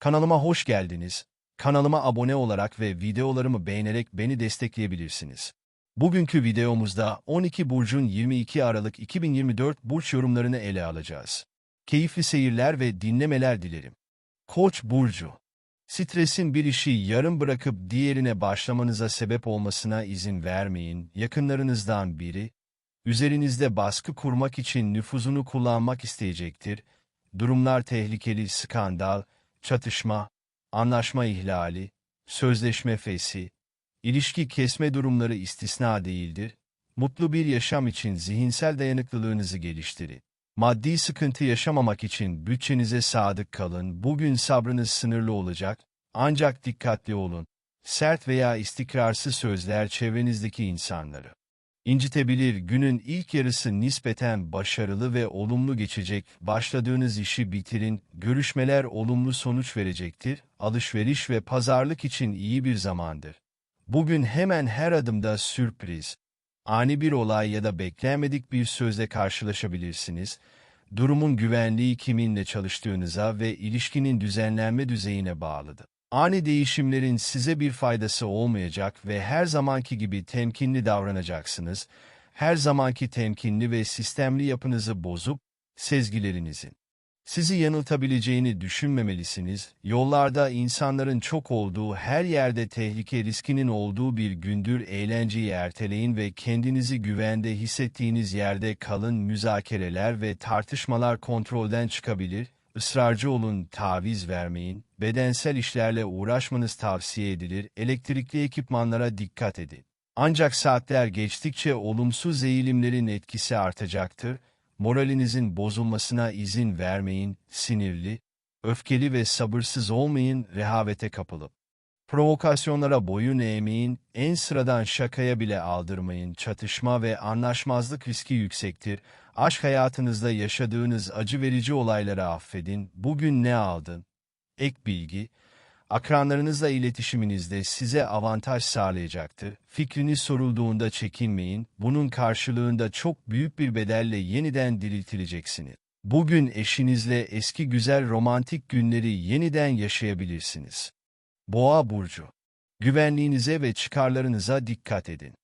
Kanalıma hoş geldiniz. Kanalıma abone olarak ve videolarımı beğenerek beni destekleyebilirsiniz. Bugünkü videomuzda 12 burcun 22 Aralık 2024 burç yorumlarını ele alacağız. Keyifli seyirler ve dinlemeler dilerim. Koç burcu Stresin bir işi yarım bırakıp diğerine başlamanıza sebep olmasına izin vermeyin. Yakınlarınızdan biri, üzerinizde baskı kurmak için nüfuzunu kullanmak isteyecektir. Durumlar tehlikeli, skandal, çatışma, anlaşma ihlali, sözleşme fesi, ilişki kesme durumları istisna değildir. Mutlu bir yaşam için zihinsel dayanıklılığınızı geliştirin. Maddi sıkıntı yaşamamak için bütçenize sadık kalın. Bugün sabrınız sınırlı olacak, ancak dikkatli olun. Sert veya istikrarsız sözler çevrenizdeki insanları incitebilir. Günün ilk yarısı nispeten başarılı ve olumlu geçecek. Başladığınız işi bitirin. Görüşmeler olumlu sonuç verecektir. Alışveriş ve pazarlık için iyi bir zamandır. Bugün hemen her adımda sürpriz, ani bir olay ya da beklenmedik bir sözle karşılaşabilirsiniz. Durumun güvenliği kiminle çalıştığınıza ve ilişkinin düzenlenme düzeyine bağlıdır. Ani değişimlerin size bir faydası olmayacak ve her zamanki gibi temkinli davranacaksınız. Her zamanki temkinli ve sistemli yapınızı bozup, sezgilerinizin sizi yanıltabileceğini düşünmemelisiniz. Yollarda insanların çok olduğu, her yerde tehlike riskinin olduğu bir gündür eğlenceyi erteleyin ve kendinizi güvende hissettiğiniz yerde kalın müzakereler ve tartışmalar kontrolden çıkabilir. Israrcı olun, taviz vermeyin. Bedensel işlerle uğraşmanız tavsiye edilir. Elektrikli ekipmanlara dikkat edin. Ancak saatler geçtikçe olumsuz eğilimlerin etkisi artacaktır. Moralinizin bozulmasına izin vermeyin, sinirli, öfkeli ve sabırsız olmayın, rehavete kapılıp. Provokasyonlara boyun eğmeyin, en sıradan şakaya bile aldırmayın, çatışma ve anlaşmazlık riski yüksektir. Aşk hayatınızda yaşadığınız acı verici olayları affedin. Bugün ne aldın? Ek bilgi, akranlarınızla iletişiminizde size avantaj sağlayacaktır. Fikriniz sorulduğunda çekinmeyin, bunun karşılığında çok büyük bir bedelle yeniden diriltileceksiniz. Bugün eşinizle eski güzel romantik günleri yeniden yaşayabilirsiniz. Boğa Burcu Güvenliğinize ve çıkarlarınıza dikkat edin.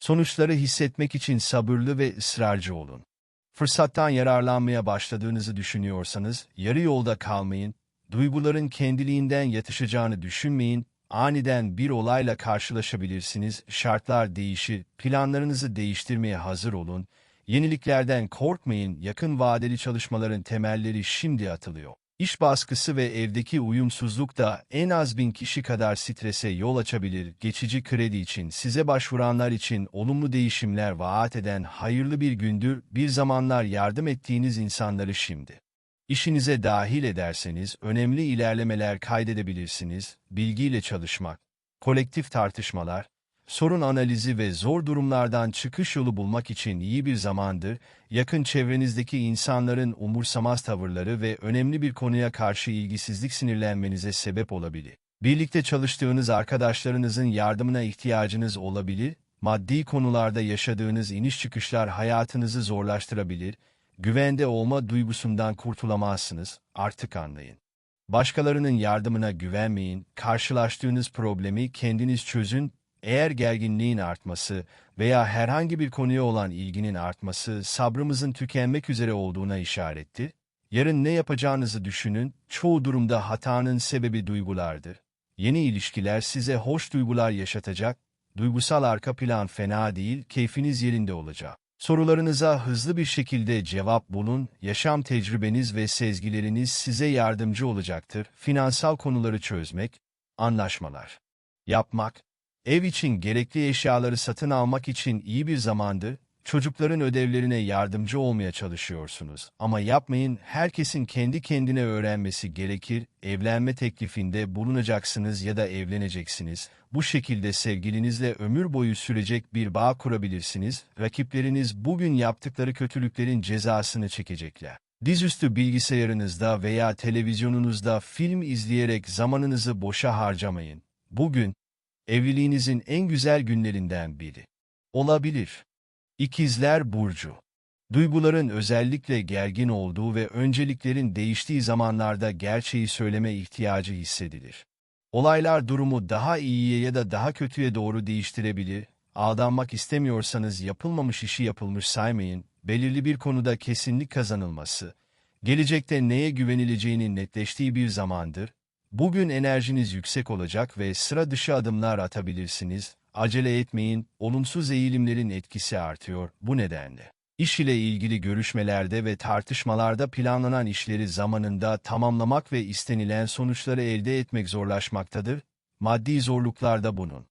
Sonuçları hissetmek için sabırlı ve ısrarcı olun. Fırsattan yararlanmaya başladığınızı düşünüyorsanız, yarı yolda kalmayın, duyguların kendiliğinden yatışacağını düşünmeyin, aniden bir olayla karşılaşabilirsiniz, şartlar değişir, planlarınızı değiştirmeye hazır olun, yeniliklerden korkmayın, yakın vadeli çalışmaların temelleri şimdi atılıyor. İş baskısı ve evdeki uyumsuzluk da en az bin kişi kadar strese yol açabilir. Geçici kredi için size başvuranlar için olumlu değişimler vaat eden hayırlı bir gündür. Bir zamanlar yardım ettiğiniz insanları şimdi. İşinize dahil ederseniz önemli ilerlemeler kaydedebilirsiniz. Bilgiyle çalışmak, kolektif tartışmalar, Sorun analizi ve zor durumlardan çıkış yolu bulmak için iyi bir zamandır, yakın çevrenizdeki insanların umursamaz tavırları ve önemli bir konuya karşı ilgisizlik sinirlenmenize sebep olabilir. Birlikte çalıştığınız arkadaşlarınızın yardımına ihtiyacınız olabilir, maddi konularda yaşadığınız iniş çıkışlar hayatınızı zorlaştırabilir, güvende olma duygusundan kurtulamazsınız, artık anlayın. Başkalarının yardımına güvenmeyin, karşılaştığınız problemi kendiniz çözün, eğer gerginliğin artması veya herhangi bir konuya olan ilginin artması sabrımızın tükenmek üzere olduğuna işarettir, yarın ne yapacağınızı düşünün, çoğu durumda hatanın sebebi duygulardır. Yeni ilişkiler size hoş duygular yaşatacak, duygusal arka plan fena değil, keyfiniz yerinde olacak. Sorularınıza hızlı bir şekilde cevap bulun, yaşam tecrübeniz ve sezgileriniz size yardımcı olacaktır. Finansal konuları çözmek, anlaşmalar yapmak, Ev için gerekli eşyaları satın almak için iyi bir zamandı, çocukların ödevlerine yardımcı olmaya çalışıyorsunuz. Ama yapmayın, herkesin kendi kendine öğrenmesi gerekir, evlenme teklifinde bulunacaksınız ya da evleneceksiniz. Bu şekilde sevgilinizle ömür boyu sürecek bir bağ kurabilirsiniz, rakipleriniz bugün yaptıkları kötülüklerin cezasını çekecekler. Dizüstü bilgisayarınızda veya televizyonunuzda film izleyerek zamanınızı boşa harcamayın. Bugün, evliliğinizin en güzel günlerinden biri. Olabilir. İkizler Burcu Duyguların özellikle gergin olduğu ve önceliklerin değiştiği zamanlarda gerçeği söyleme ihtiyacı hissedilir. Olaylar durumu daha iyiye ya da daha kötüye doğru değiştirebilir. Aldanmak istemiyorsanız yapılmamış işi yapılmış saymayın. Belirli bir konuda kesinlik kazanılması, gelecekte neye güvenileceğinin netleştiği bir zamandır. Bugün enerjiniz yüksek olacak ve sıra dışı adımlar atabilirsiniz. Acele etmeyin, olumsuz eğilimlerin etkisi artıyor bu nedenle. İş ile ilgili görüşmelerde ve tartışmalarda planlanan işleri zamanında tamamlamak ve istenilen sonuçları elde etmek zorlaşmaktadır. Maddi zorluklarda bunun.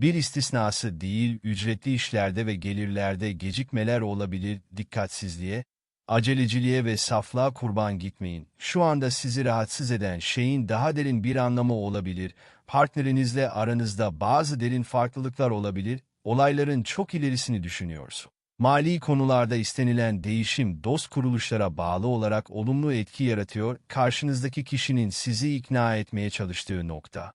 Bir istisnası değil, ücretli işlerde ve gelirlerde gecikmeler olabilir, dikkatsizliğe, aceleciliğe ve saflığa kurban gitmeyin. Şu anda sizi rahatsız eden şeyin daha derin bir anlamı olabilir. Partnerinizle aranızda bazı derin farklılıklar olabilir, olayların çok ilerisini düşünüyorsun. Mali konularda istenilen değişim dost kuruluşlara bağlı olarak olumlu etki yaratıyor, karşınızdaki kişinin sizi ikna etmeye çalıştığı nokta.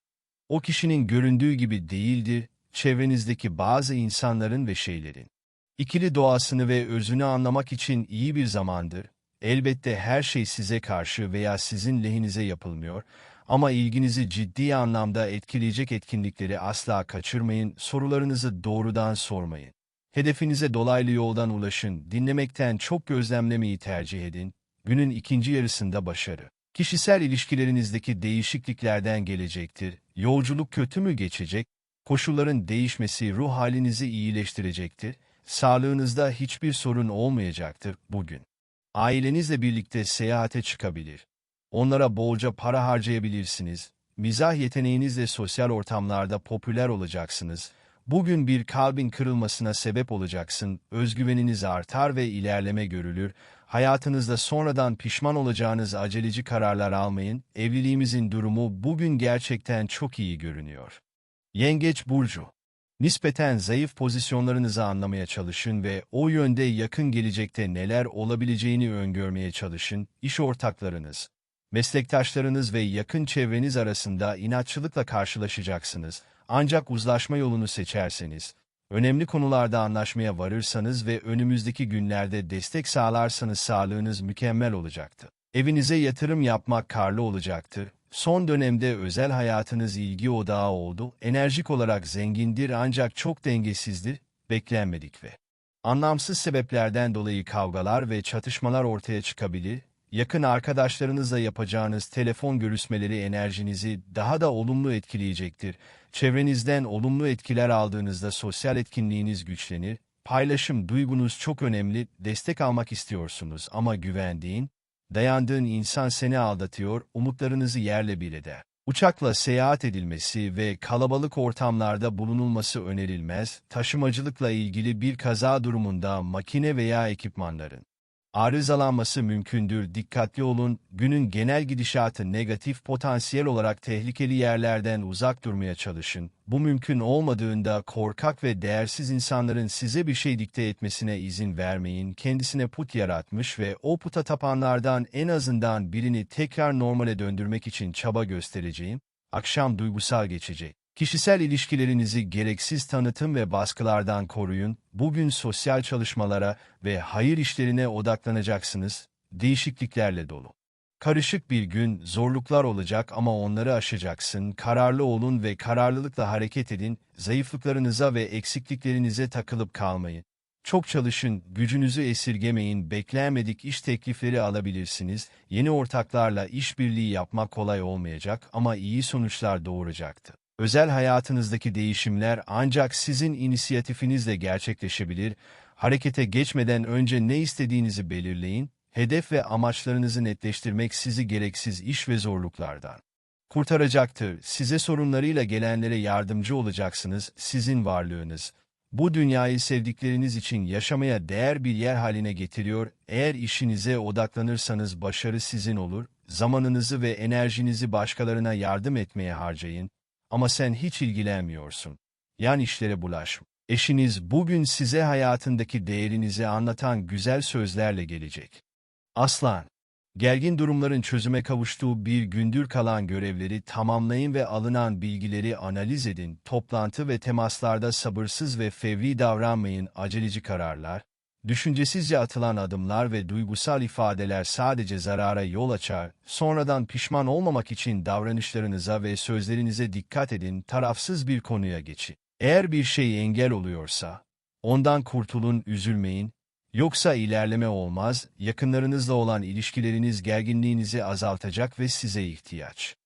O kişinin göründüğü gibi değildir, çevrenizdeki bazı insanların ve şeylerin. İkili doğasını ve özünü anlamak için iyi bir zamandır. Elbette her şey size karşı veya sizin lehinize yapılmıyor ama ilginizi ciddi anlamda etkileyecek etkinlikleri asla kaçırmayın, sorularınızı doğrudan sormayın. Hedefinize dolaylı yoldan ulaşın, dinlemekten çok gözlemlemeyi tercih edin. Günün ikinci yarısında başarı. Kişisel ilişkilerinizdeki değişikliklerden gelecektir. Yolculuk kötü mü geçecek? Koşulların değişmesi ruh halinizi iyileştirecektir. Sağlığınızda hiçbir sorun olmayacaktır bugün. Ailenizle birlikte seyahate çıkabilir. Onlara bolca para harcayabilirsiniz. Mizah yeteneğinizle sosyal ortamlarda popüler olacaksınız. Bugün bir kalbin kırılmasına sebep olacaksın, özgüveniniz artar ve ilerleme görülür. Hayatınızda sonradan pişman olacağınız aceleci kararlar almayın. Evliliğimizin durumu bugün gerçekten çok iyi görünüyor. Yengeç Burcu Nispeten zayıf pozisyonlarınızı anlamaya çalışın ve o yönde yakın gelecekte neler olabileceğini öngörmeye çalışın. İş ortaklarınız, meslektaşlarınız ve yakın çevreniz arasında inatçılıkla karşılaşacaksınız. Ancak uzlaşma yolunu seçerseniz, önemli konularda anlaşmaya varırsanız ve önümüzdeki günlerde destek sağlarsanız sağlığınız mükemmel olacaktır. Evinize yatırım yapmak karlı olacaktır. Son dönemde özel hayatınız ilgi odağı oldu, enerjik olarak zengindir ancak çok dengesizdir, beklenmedik ve anlamsız sebeplerden dolayı kavgalar ve çatışmalar ortaya çıkabilir, yakın arkadaşlarınızla yapacağınız telefon görüşmeleri enerjinizi daha da olumlu etkileyecektir. Çevrenizden olumlu etkiler aldığınızda sosyal etkinliğiniz güçlenir, paylaşım duygunuz çok önemli, destek almak istiyorsunuz ama güvendiğin, dayandığın insan seni aldatıyor, umutlarınızı yerle bir eder. Uçakla seyahat edilmesi ve kalabalık ortamlarda bulunulması önerilmez, taşımacılıkla ilgili bir kaza durumunda makine veya ekipmanların arızalanması mümkündür. Dikkatli olun, günün genel gidişatı negatif potansiyel olarak tehlikeli yerlerden uzak durmaya çalışın. Bu mümkün olmadığında korkak ve değersiz insanların size bir şey dikte etmesine izin vermeyin. Kendisine put yaratmış ve o puta tapanlardan en azından birini tekrar normale döndürmek için çaba göstereceğim. Akşam duygusal geçecek. Kişisel ilişkilerinizi gereksiz tanıtım ve baskılardan koruyun. Bugün sosyal çalışmalara ve hayır işlerine odaklanacaksınız. Değişikliklerle dolu. Karışık bir gün, zorluklar olacak ama onları aşacaksın. Kararlı olun ve kararlılıkla hareket edin. Zayıflıklarınıza ve eksikliklerinize takılıp kalmayın. Çok çalışın, gücünüzü esirgemeyin, beklenmedik iş teklifleri alabilirsiniz. Yeni ortaklarla işbirliği yapmak kolay olmayacak ama iyi sonuçlar doğuracaktır. Özel hayatınızdaki değişimler ancak sizin inisiyatifinizle gerçekleşebilir. Harekete geçmeden önce ne istediğinizi belirleyin. Hedef ve amaçlarınızı netleştirmek sizi gereksiz iş ve zorluklardan kurtaracaktır. Size sorunlarıyla gelenlere yardımcı olacaksınız. Sizin varlığınız bu dünyayı sevdikleriniz için yaşamaya değer bir yer haline getiriyor. Eğer işinize odaklanırsanız başarı sizin olur. Zamanınızı ve enerjinizi başkalarına yardım etmeye harcayın. Ama sen hiç ilgilenmiyorsun. Yan işlere bulaşma. Eşiniz bugün size hayatındaki değerinizi anlatan güzel sözlerle gelecek. Aslan, gergin durumların çözüme kavuştuğu bir gündür kalan görevleri tamamlayın ve alınan bilgileri analiz edin. Toplantı ve temaslarda sabırsız ve fevri davranmayın, aceleci kararlar, Düşüncesizce atılan adımlar ve duygusal ifadeler sadece zarara yol açar. Sonradan pişman olmamak için davranışlarınıza ve sözlerinize dikkat edin, tarafsız bir konuya geçin. Eğer bir şey engel oluyorsa, ondan kurtulun, üzülmeyin. Yoksa ilerleme olmaz, yakınlarınızla olan ilişkileriniz gerginliğinizi azaltacak ve size ihtiyaç.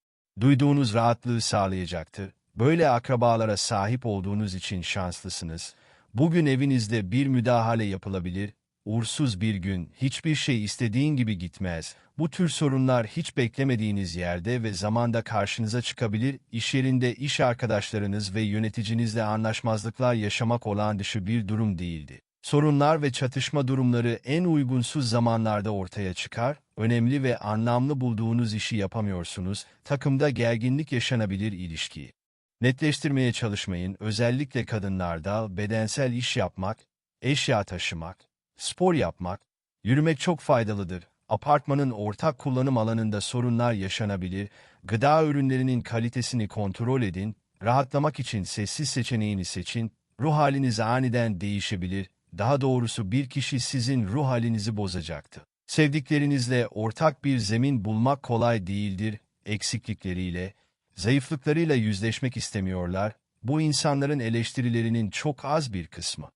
Duyduğunuz rahatlığı sağlayacaktır. Böyle akrabalara sahip olduğunuz için şanslısınız. Bugün evinizde bir müdahale yapılabilir, uğursuz bir gün, hiçbir şey istediğin gibi gitmez. Bu tür sorunlar hiç beklemediğiniz yerde ve zamanda karşınıza çıkabilir, iş yerinde iş arkadaşlarınız ve yöneticinizle anlaşmazlıklar yaşamak olağan dışı bir durum değildi. Sorunlar ve çatışma durumları en uygunsuz zamanlarda ortaya çıkar, önemli ve anlamlı bulduğunuz işi yapamıyorsunuz, takımda gerginlik yaşanabilir ilişki. Netleştirmeye çalışmayın, özellikle kadınlarda bedensel iş yapmak, eşya taşımak, spor yapmak, yürümek çok faydalıdır. Apartmanın ortak kullanım alanında sorunlar yaşanabilir, gıda ürünlerinin kalitesini kontrol edin, rahatlamak için sessiz seçeneğini seçin, ruh haliniz aniden değişebilir, daha doğrusu bir kişi sizin ruh halinizi bozacaktı. Sevdiklerinizle ortak bir zemin bulmak kolay değildir, eksiklikleriyle, zayıflıklarıyla yüzleşmek istemiyorlar, bu insanların eleştirilerinin çok az bir kısmı.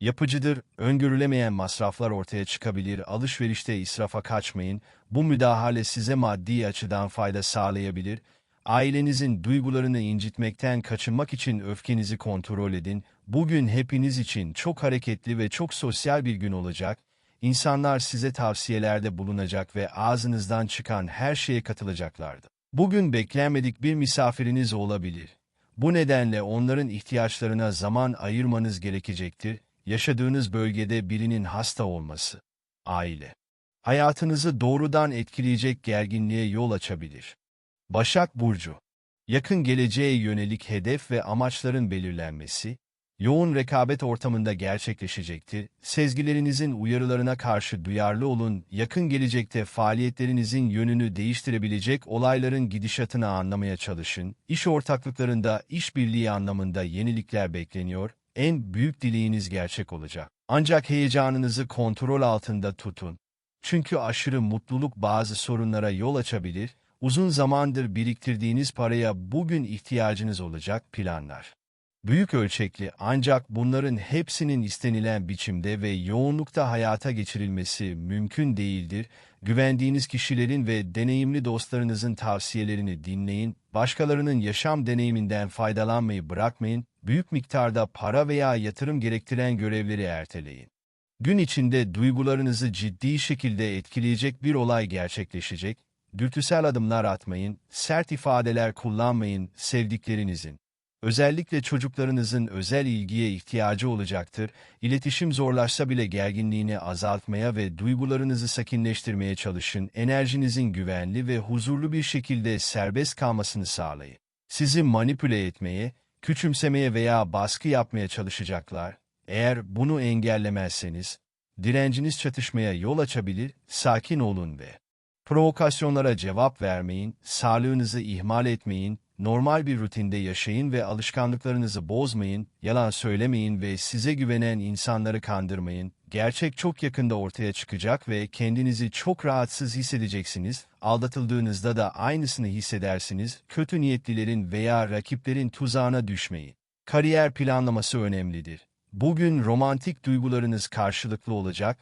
Yapıcıdır, öngörülemeyen masraflar ortaya çıkabilir, alışverişte israfa kaçmayın, bu müdahale size maddi açıdan fayda sağlayabilir, ailenizin duygularını incitmekten kaçınmak için öfkenizi kontrol edin, bugün hepiniz için çok hareketli ve çok sosyal bir gün olacak, İnsanlar size tavsiyelerde bulunacak ve ağzınızdan çıkan her şeye katılacaklardı. Bugün beklenmedik bir misafiriniz olabilir. Bu nedenle onların ihtiyaçlarına zaman ayırmanız gerekecektir. Yaşadığınız bölgede birinin hasta olması. Aile. Hayatınızı doğrudan etkileyecek gerginliğe yol açabilir. Başak Burcu. Yakın geleceğe yönelik hedef ve amaçların belirlenmesi, yoğun rekabet ortamında gerçekleşecektir. Sezgilerinizin uyarılarına karşı duyarlı olun, yakın gelecekte faaliyetlerinizin yönünü değiştirebilecek olayların gidişatını anlamaya çalışın. İş ortaklıklarında işbirliği anlamında yenilikler bekleniyor, en büyük dileğiniz gerçek olacak. Ancak heyecanınızı kontrol altında tutun. Çünkü aşırı mutluluk bazı sorunlara yol açabilir, uzun zamandır biriktirdiğiniz paraya bugün ihtiyacınız olacak planlar büyük ölçekli ancak bunların hepsinin istenilen biçimde ve yoğunlukta hayata geçirilmesi mümkün değildir. Güvendiğiniz kişilerin ve deneyimli dostlarınızın tavsiyelerini dinleyin, başkalarının yaşam deneyiminden faydalanmayı bırakmayın, büyük miktarda para veya yatırım gerektiren görevleri erteleyin. Gün içinde duygularınızı ciddi şekilde etkileyecek bir olay gerçekleşecek, dürtüsel adımlar atmayın, sert ifadeler kullanmayın, sevdiklerinizin, Özellikle çocuklarınızın özel ilgiye ihtiyacı olacaktır. İletişim zorlaşsa bile gerginliğini azaltmaya ve duygularınızı sakinleştirmeye çalışın. Enerjinizin güvenli ve huzurlu bir şekilde serbest kalmasını sağlayın. Sizi manipüle etmeye, küçümsemeye veya baskı yapmaya çalışacaklar. Eğer bunu engellemezseniz, direnciniz çatışmaya yol açabilir, sakin olun ve provokasyonlara cevap vermeyin, sağlığınızı ihmal etmeyin, Normal bir rutinde yaşayın ve alışkanlıklarınızı bozmayın, yalan söylemeyin ve size güvenen insanları kandırmayın. Gerçek çok yakında ortaya çıkacak ve kendinizi çok rahatsız hissedeceksiniz. Aldatıldığınızda da aynısını hissedersiniz. Kötü niyetlilerin veya rakiplerin tuzağına düşmeyin. Kariyer planlaması önemlidir. Bugün romantik duygularınız karşılıklı olacak,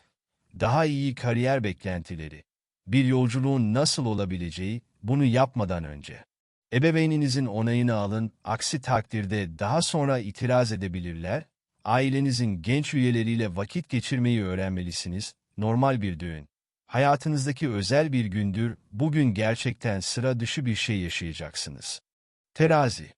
daha iyi kariyer beklentileri. Bir yolculuğun nasıl olabileceği, bunu yapmadan önce. Ebeveyninizin onayını alın, aksi takdirde daha sonra itiraz edebilirler. Ailenizin genç üyeleriyle vakit geçirmeyi öğrenmelisiniz, normal bir düğün. Hayatınızdaki özel bir gündür, bugün gerçekten sıra dışı bir şey yaşayacaksınız. Terazi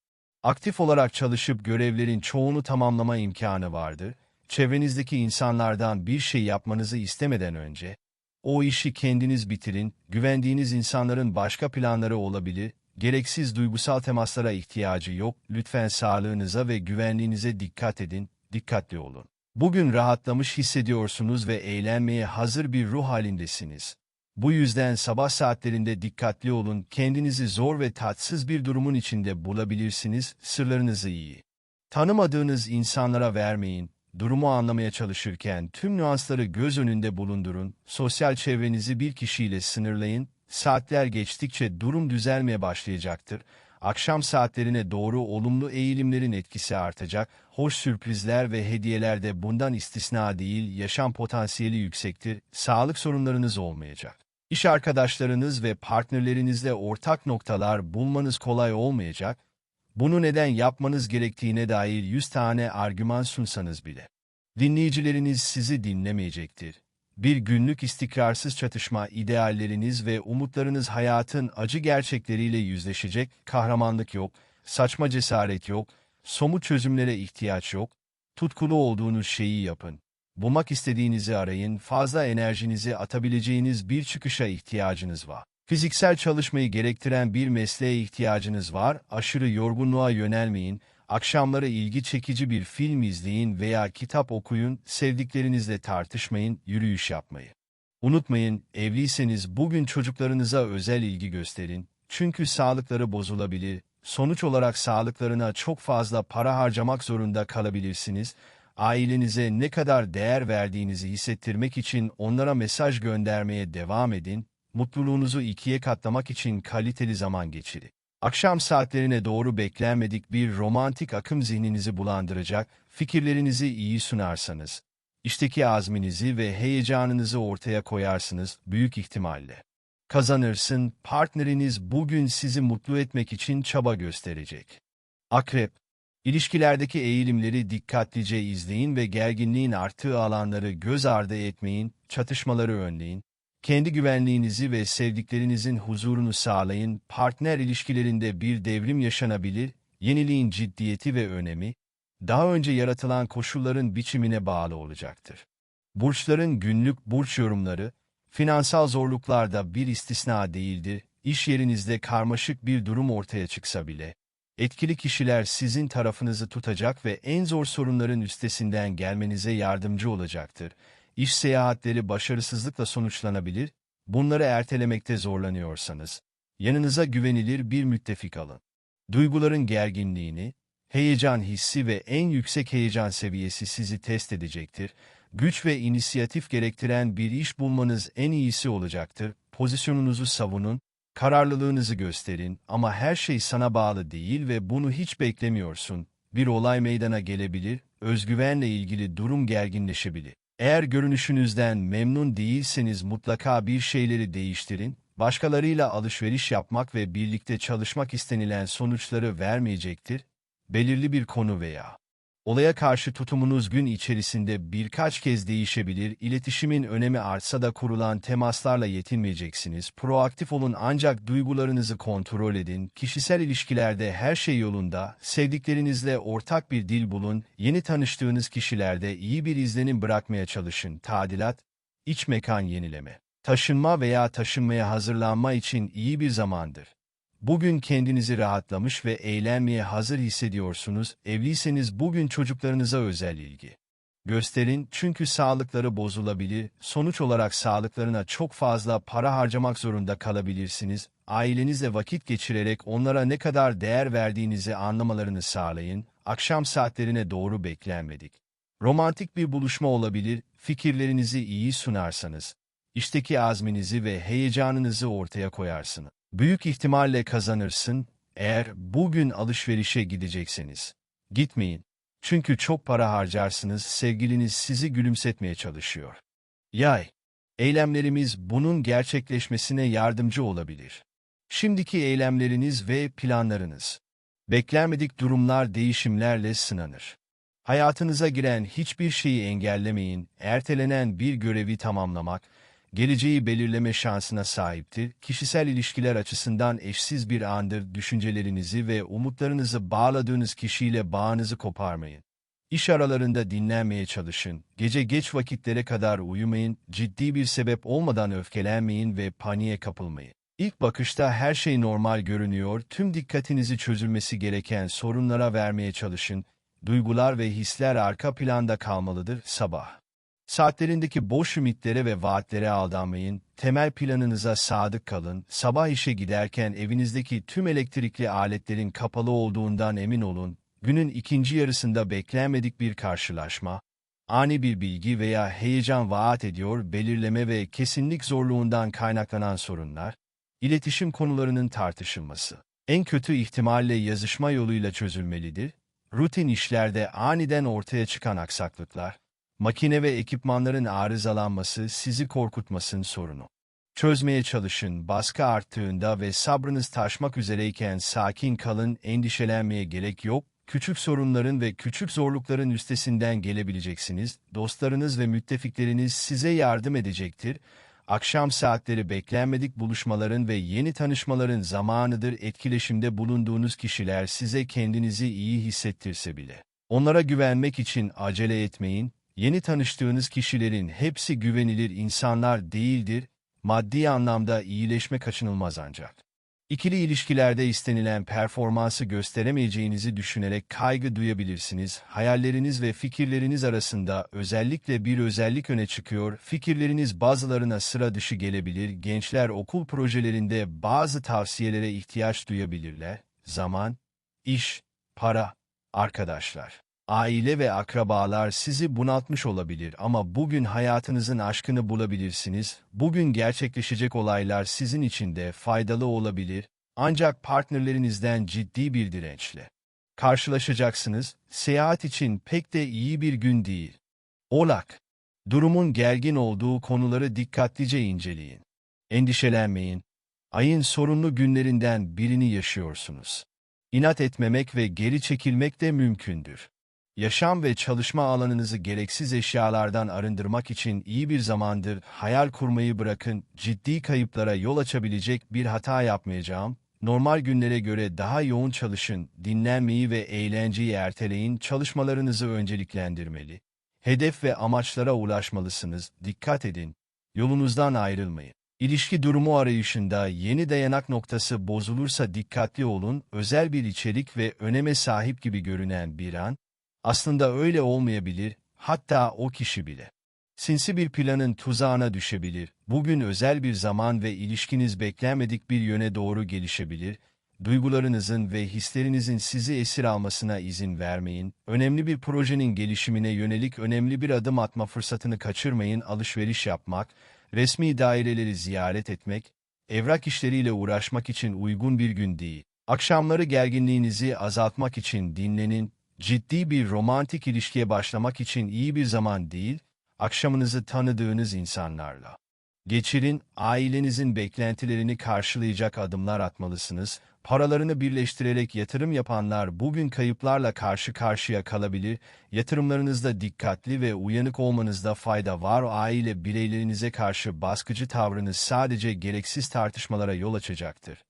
Aktif olarak çalışıp görevlerin çoğunu tamamlama imkanı vardır. Çevrenizdeki insanlardan bir şey yapmanızı istemeden önce, o işi kendiniz bitirin, güvendiğiniz insanların başka planları olabilir, Gereksiz duygusal temaslara ihtiyacı yok. Lütfen sağlığınıza ve güvenliğinize dikkat edin, dikkatli olun. Bugün rahatlamış hissediyorsunuz ve eğlenmeye hazır bir ruh halindesiniz. Bu yüzden sabah saatlerinde dikkatli olun, kendinizi zor ve tatsız bir durumun içinde bulabilirsiniz, sırlarınızı iyi. Tanımadığınız insanlara vermeyin, durumu anlamaya çalışırken tüm nüansları göz önünde bulundurun, sosyal çevrenizi bir kişiyle sınırlayın, saatler geçtikçe durum düzelmeye başlayacaktır. Akşam saatlerine doğru olumlu eğilimlerin etkisi artacak, hoş sürprizler ve hediyeler de bundan istisna değil, yaşam potansiyeli yüksektir, sağlık sorunlarınız olmayacak. İş arkadaşlarınız ve partnerlerinizle ortak noktalar bulmanız kolay olmayacak, bunu neden yapmanız gerektiğine dair yüz tane argüman sunsanız bile. Dinleyicileriniz sizi dinlemeyecektir. Bir günlük istikrarsız çatışma idealleriniz ve umutlarınız hayatın acı gerçekleriyle yüzleşecek, kahramanlık yok, saçma cesaret yok, somut çözümlere ihtiyaç yok, tutkulu olduğunuz şeyi yapın. Bulmak istediğinizi arayın, fazla enerjinizi atabileceğiniz bir çıkışa ihtiyacınız var. Fiziksel çalışmayı gerektiren bir mesleğe ihtiyacınız var, aşırı yorgunluğa yönelmeyin, akşamları ilgi çekici bir film izleyin veya kitap okuyun, sevdiklerinizle tartışmayın, yürüyüş yapmayı. Unutmayın, evliyseniz bugün çocuklarınıza özel ilgi gösterin, çünkü sağlıkları bozulabilir, sonuç olarak sağlıklarına çok fazla para harcamak zorunda kalabilirsiniz, ailenize ne kadar değer verdiğinizi hissettirmek için onlara mesaj göndermeye devam edin, mutluluğunuzu ikiye katlamak için kaliteli zaman geçirin. Akşam saatlerine doğru beklenmedik bir romantik akım zihninizi bulandıracak, fikirlerinizi iyi sunarsanız, işteki azminizi ve heyecanınızı ortaya koyarsınız büyük ihtimalle. Kazanırsın, partneriniz bugün sizi mutlu etmek için çaba gösterecek. Akrep, İlişkilerdeki eğilimleri dikkatlice izleyin ve gerginliğin arttığı alanları göz ardı etmeyin, çatışmaları önleyin, kendi güvenliğinizi ve sevdiklerinizin huzurunu sağlayın, partner ilişkilerinde bir devrim yaşanabilir, yeniliğin ciddiyeti ve önemi, daha önce yaratılan koşulların biçimine bağlı olacaktır. Burçların günlük burç yorumları, finansal zorluklarda bir istisna değildir, iş yerinizde karmaşık bir durum ortaya çıksa bile, etkili kişiler sizin tarafınızı tutacak ve en zor sorunların üstesinden gelmenize yardımcı olacaktır. İş seyahatleri başarısızlıkla sonuçlanabilir, bunları ertelemekte zorlanıyorsanız, yanınıza güvenilir bir müttefik alın. Duyguların gerginliğini, heyecan hissi ve en yüksek heyecan seviyesi sizi test edecektir. Güç ve inisiyatif gerektiren bir iş bulmanız en iyisi olacaktır. Pozisyonunuzu savunun, kararlılığınızı gösterin ama her şey sana bağlı değil ve bunu hiç beklemiyorsun. Bir olay meydana gelebilir, özgüvenle ilgili durum gerginleşebilir. Eğer görünüşünüzden memnun değilseniz mutlaka bir şeyleri değiştirin, başkalarıyla alışveriş yapmak ve birlikte çalışmak istenilen sonuçları vermeyecektir, belirli bir konu veya olaya karşı tutumunuz gün içerisinde birkaç kez değişebilir, iletişimin önemi artsa da kurulan temaslarla yetinmeyeceksiniz, proaktif olun ancak duygularınızı kontrol edin, kişisel ilişkilerde her şey yolunda, sevdiklerinizle ortak bir dil bulun, yeni tanıştığınız kişilerde iyi bir izlenim bırakmaya çalışın, tadilat, iç mekan yenileme. Taşınma veya taşınmaya hazırlanma için iyi bir zamandır. Bugün kendinizi rahatlamış ve eğlenmeye hazır hissediyorsunuz. Evliyseniz bugün çocuklarınıza özel ilgi. Gösterin çünkü sağlıkları bozulabilir. Sonuç olarak sağlıklarına çok fazla para harcamak zorunda kalabilirsiniz. Ailenizle vakit geçirerek onlara ne kadar değer verdiğinizi anlamalarını sağlayın. Akşam saatlerine doğru beklenmedik. Romantik bir buluşma olabilir, fikirlerinizi iyi sunarsanız. İşteki azminizi ve heyecanınızı ortaya koyarsınız. Büyük ihtimalle kazanırsın eğer bugün alışverişe gidecekseniz. Gitmeyin. Çünkü çok para harcarsınız, sevgiliniz sizi gülümsetmeye çalışıyor. Yay, eylemlerimiz bunun gerçekleşmesine yardımcı olabilir. Şimdiki eylemleriniz ve planlarınız. Beklenmedik durumlar değişimlerle sınanır. Hayatınıza giren hiçbir şeyi engellemeyin, ertelenen bir görevi tamamlamak, geleceği belirleme şansına sahiptir. Kişisel ilişkiler açısından eşsiz bir andır düşüncelerinizi ve umutlarınızı bağladığınız kişiyle bağınızı koparmayın. İş aralarında dinlenmeye çalışın, gece geç vakitlere kadar uyumayın, ciddi bir sebep olmadan öfkelenmeyin ve paniğe kapılmayın. İlk bakışta her şey normal görünüyor, tüm dikkatinizi çözülmesi gereken sorunlara vermeye çalışın, duygular ve hisler arka planda kalmalıdır sabah. Saatlerindeki boş ümitlere ve vaatlere aldanmayın, temel planınıza sadık kalın, sabah işe giderken evinizdeki tüm elektrikli aletlerin kapalı olduğundan emin olun, günün ikinci yarısında beklenmedik bir karşılaşma, ani bir bilgi veya heyecan vaat ediyor, belirleme ve kesinlik zorluğundan kaynaklanan sorunlar, iletişim konularının tartışılması, en kötü ihtimalle yazışma yoluyla çözülmelidir, rutin işlerde aniden ortaya çıkan aksaklıklar, makine ve ekipmanların arızalanması sizi korkutmasın sorunu. Çözmeye çalışın, baskı arttığında ve sabrınız taşmak üzereyken sakin kalın, endişelenmeye gerek yok, küçük sorunların ve küçük zorlukların üstesinden gelebileceksiniz, dostlarınız ve müttefikleriniz size yardım edecektir, akşam saatleri beklenmedik buluşmaların ve yeni tanışmaların zamanıdır. Etkileşimde bulunduğunuz kişiler size kendinizi iyi hissettirse bile. Onlara güvenmek için acele etmeyin, yeni tanıştığınız kişilerin hepsi güvenilir insanlar değildir, maddi anlamda iyileşme kaçınılmaz ancak. İkili ilişkilerde istenilen performansı gösteremeyeceğinizi düşünerek kaygı duyabilirsiniz. Hayalleriniz ve fikirleriniz arasında özellikle bir özellik öne çıkıyor. Fikirleriniz bazılarına sıra dışı gelebilir. Gençler okul projelerinde bazı tavsiyelere ihtiyaç duyabilirler. Zaman, iş, para, arkadaşlar. Aile ve akrabalar sizi bunaltmış olabilir ama bugün hayatınızın aşkını bulabilirsiniz. Bugün gerçekleşecek olaylar sizin için de faydalı olabilir. Ancak partnerlerinizden ciddi bir dirençle karşılaşacaksınız. Seyahat için pek de iyi bir gün değil. Olak, durumun gergin olduğu konuları dikkatlice inceleyin. Endişelenmeyin. Ayın sorunlu günlerinden birini yaşıyorsunuz. İnat etmemek ve geri çekilmek de mümkündür. Yaşam ve çalışma alanınızı gereksiz eşyalardan arındırmak için iyi bir zamandır hayal kurmayı bırakın, ciddi kayıplara yol açabilecek bir hata yapmayacağım, normal günlere göre daha yoğun çalışın, dinlenmeyi ve eğlenceyi erteleyin, çalışmalarınızı önceliklendirmeli. Hedef ve amaçlara ulaşmalısınız, dikkat edin, yolunuzdan ayrılmayın. İlişki durumu arayışında yeni dayanak noktası bozulursa dikkatli olun, özel bir içerik ve öneme sahip gibi görünen bir an, aslında öyle olmayabilir, hatta o kişi bile. Sinsi bir planın tuzağına düşebilir, bugün özel bir zaman ve ilişkiniz beklenmedik bir yöne doğru gelişebilir, duygularınızın ve hislerinizin sizi esir almasına izin vermeyin, önemli bir projenin gelişimine yönelik önemli bir adım atma fırsatını kaçırmayın, alışveriş yapmak, resmi daireleri ziyaret etmek, evrak işleriyle uğraşmak için uygun bir gün değil. Akşamları gerginliğinizi azaltmak için dinlenin, ciddi bir romantik ilişkiye başlamak için iyi bir zaman değil, akşamınızı tanıdığınız insanlarla. Geçirin, ailenizin beklentilerini karşılayacak adımlar atmalısınız. Paralarını birleştirerek yatırım yapanlar bugün kayıplarla karşı karşıya kalabilir. Yatırımlarınızda dikkatli ve uyanık olmanızda fayda var. Aile bireylerinize karşı baskıcı tavrınız sadece gereksiz tartışmalara yol açacaktır.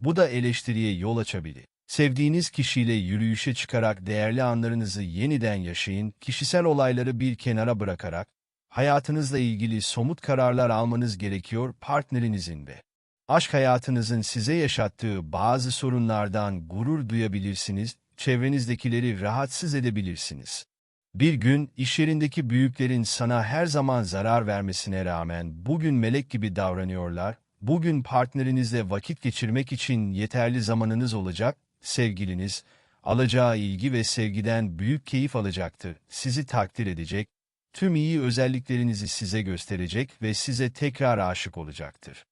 Bu da eleştiriye yol açabilir. Sevdiğiniz kişiyle yürüyüşe çıkarak değerli anlarınızı yeniden yaşayın, kişisel olayları bir kenara bırakarak, hayatınızla ilgili somut kararlar almanız gerekiyor partnerinizin ve aşk hayatınızın size yaşattığı bazı sorunlardan gurur duyabilirsiniz, çevrenizdekileri rahatsız edebilirsiniz. Bir gün iş yerindeki büyüklerin sana her zaman zarar vermesine rağmen bugün melek gibi davranıyorlar, bugün partnerinizle vakit geçirmek için yeterli zamanınız olacak, sevgiliniz, alacağı ilgi ve sevgiden büyük keyif alacaktır, sizi takdir edecek, tüm iyi özelliklerinizi size gösterecek ve size tekrar aşık olacaktır.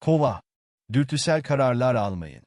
Kova, dürtüsel kararlar almayın.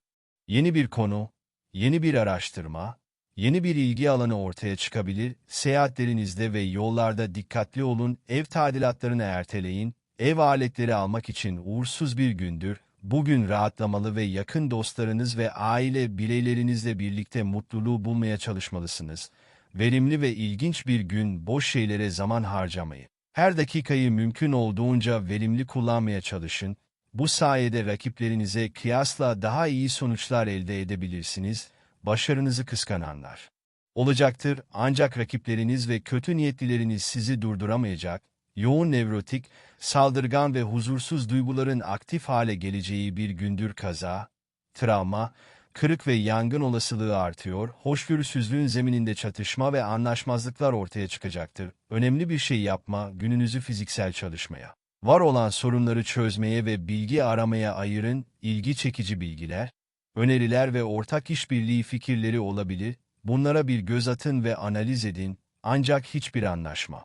Yeni bir konu, yeni bir araştırma, yeni bir ilgi alanı ortaya çıkabilir, seyahatlerinizde ve yollarda dikkatli olun, ev tadilatlarını erteleyin, ev aletleri almak için uğursuz bir gündür, Bugün rahatlamalı ve yakın dostlarınız ve aile bireylerinizle birlikte mutluluğu bulmaya çalışmalısınız. Verimli ve ilginç bir gün boş şeylere zaman harcamayın. Her dakikayı mümkün olduğunca verimli kullanmaya çalışın. Bu sayede rakiplerinize kıyasla daha iyi sonuçlar elde edebilirsiniz. Başarınızı kıskananlar olacaktır ancak rakipleriniz ve kötü niyetlileriniz sizi durduramayacak, yoğun nevrotik, saldırgan ve huzursuz duyguların aktif hale geleceği bir gündür kaza, travma, kırık ve yangın olasılığı artıyor, hoşgörüsüzlüğün zemininde çatışma ve anlaşmazlıklar ortaya çıkacaktır. Önemli bir şey yapma, gününüzü fiziksel çalışmaya, var olan sorunları çözmeye ve bilgi aramaya ayırın, ilgi çekici bilgiler, öneriler ve ortak işbirliği fikirleri olabilir, bunlara bir göz atın ve analiz edin, Ancak hiçbir anlaşma.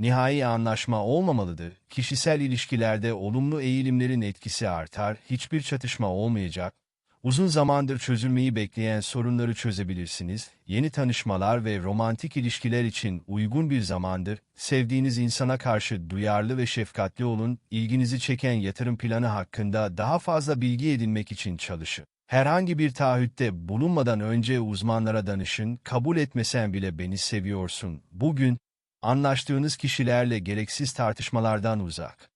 Nihai anlaşma olmamalıdır. Kişisel ilişkilerde olumlu eğilimlerin etkisi artar, hiçbir çatışma olmayacak. Uzun zamandır çözülmeyi bekleyen sorunları çözebilirsiniz. Yeni tanışmalar ve romantik ilişkiler için uygun bir zamandır. Sevdiğiniz insana karşı duyarlı ve şefkatli olun. İlginizi çeken yatırım planı hakkında daha fazla bilgi edinmek için çalışın. Herhangi bir taahhütte bulunmadan önce uzmanlara danışın. Kabul etmesen bile beni seviyorsun. Bugün anlaştığınız kişilerle gereksiz tartışmalardan uzak.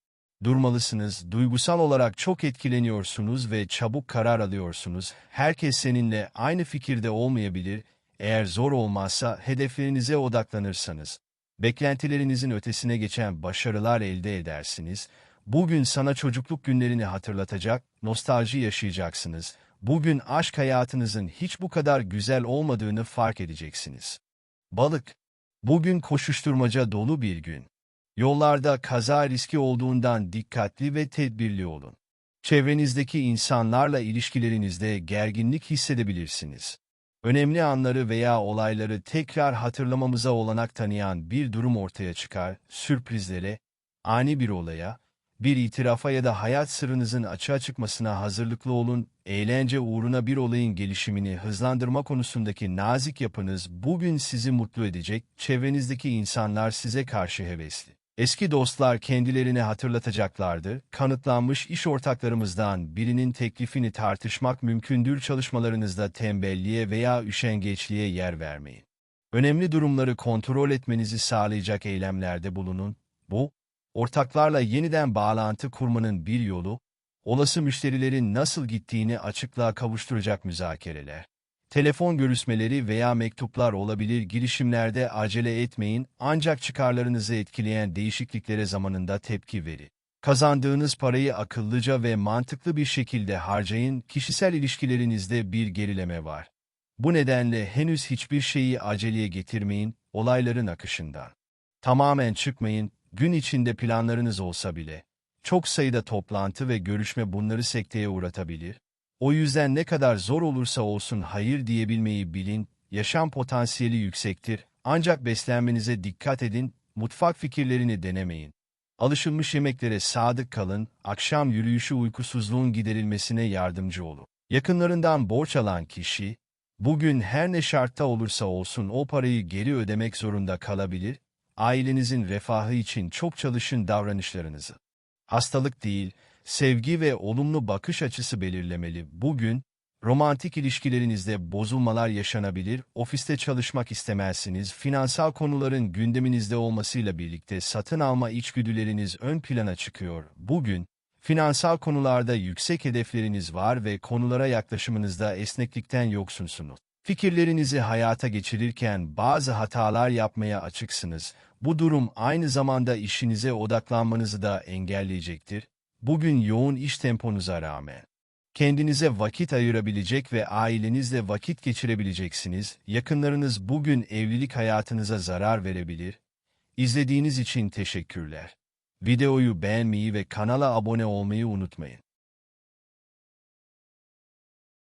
Durmalısınız, duygusal olarak çok etkileniyorsunuz ve çabuk karar alıyorsunuz. Herkes seninle aynı fikirde olmayabilir. Eğer zor olmazsa hedeflerinize odaklanırsanız, beklentilerinizin ötesine geçen başarılar elde edersiniz. Bugün sana çocukluk günlerini hatırlatacak, nostalji yaşayacaksınız. Bugün aşk hayatınızın hiç bu kadar güzel olmadığını fark edeceksiniz. Balık, bugün koşuşturmaca dolu bir gün. Yollarda kaza riski olduğundan dikkatli ve tedbirli olun. Çevrenizdeki insanlarla ilişkilerinizde gerginlik hissedebilirsiniz. Önemli anları veya olayları tekrar hatırlamamıza olanak tanıyan bir durum ortaya çıkar, sürprizlere, ani bir olaya, bir itirafa ya da hayat sırrınızın açığa çıkmasına hazırlıklı olun, eğlence uğruna bir olayın gelişimini hızlandırma konusundaki nazik yapınız bugün sizi mutlu edecek, çevrenizdeki insanlar size karşı hevesli. Eski dostlar kendilerini hatırlatacaklardı, kanıtlanmış iş ortaklarımızdan birinin teklifini tartışmak mümkündür çalışmalarınızda tembelliğe veya üşengeçliğe yer vermeyin. Önemli durumları kontrol etmenizi sağlayacak eylemlerde bulunun. Bu, ortaklarla yeniden bağlantı kurmanın bir yolu, olası müşterilerin nasıl gittiğini açıklığa kavuşturacak müzakereler. Telefon görüşmeleri veya mektuplar olabilir girişimlerde acele etmeyin ancak çıkarlarınızı etkileyen değişikliklere zamanında tepki verin. Kazandığınız parayı akıllıca ve mantıklı bir şekilde harcayın, kişisel ilişkilerinizde bir gerileme var. Bu nedenle henüz hiçbir şeyi aceleye getirmeyin, olayların akışından. Tamamen çıkmayın, gün içinde planlarınız olsa bile. Çok sayıda toplantı ve görüşme bunları sekteye uğratabilir. O yüzden ne kadar zor olursa olsun hayır diyebilmeyi bilin, yaşam potansiyeli yüksektir, ancak beslenmenize dikkat edin, mutfak fikirlerini denemeyin. Alışılmış yemeklere sadık kalın, akşam yürüyüşü uykusuzluğun giderilmesine yardımcı olun. Yakınlarından borç alan kişi, bugün her ne şartta olursa olsun o parayı geri ödemek zorunda kalabilir, ailenizin refahı için çok çalışın davranışlarınızı. Hastalık değil, sevgi ve olumlu bakış açısı belirlemeli. Bugün, romantik ilişkilerinizde bozulmalar yaşanabilir, ofiste çalışmak istemezsiniz, finansal konuların gündeminizde olmasıyla birlikte satın alma içgüdüleriniz ön plana çıkıyor. Bugün, finansal konularda yüksek hedefleriniz var ve konulara yaklaşımınızda esneklikten yoksunsunuz. Fikirlerinizi hayata geçirirken bazı hatalar yapmaya açıksınız. Bu durum aynı zamanda işinize odaklanmanızı da engelleyecektir. Bugün yoğun iş temponuza rağmen kendinize vakit ayırabilecek ve ailenizle vakit geçirebileceksiniz. Yakınlarınız bugün evlilik hayatınıza zarar verebilir. İzlediğiniz için teşekkürler. Videoyu beğenmeyi ve kanala abone olmayı unutmayın.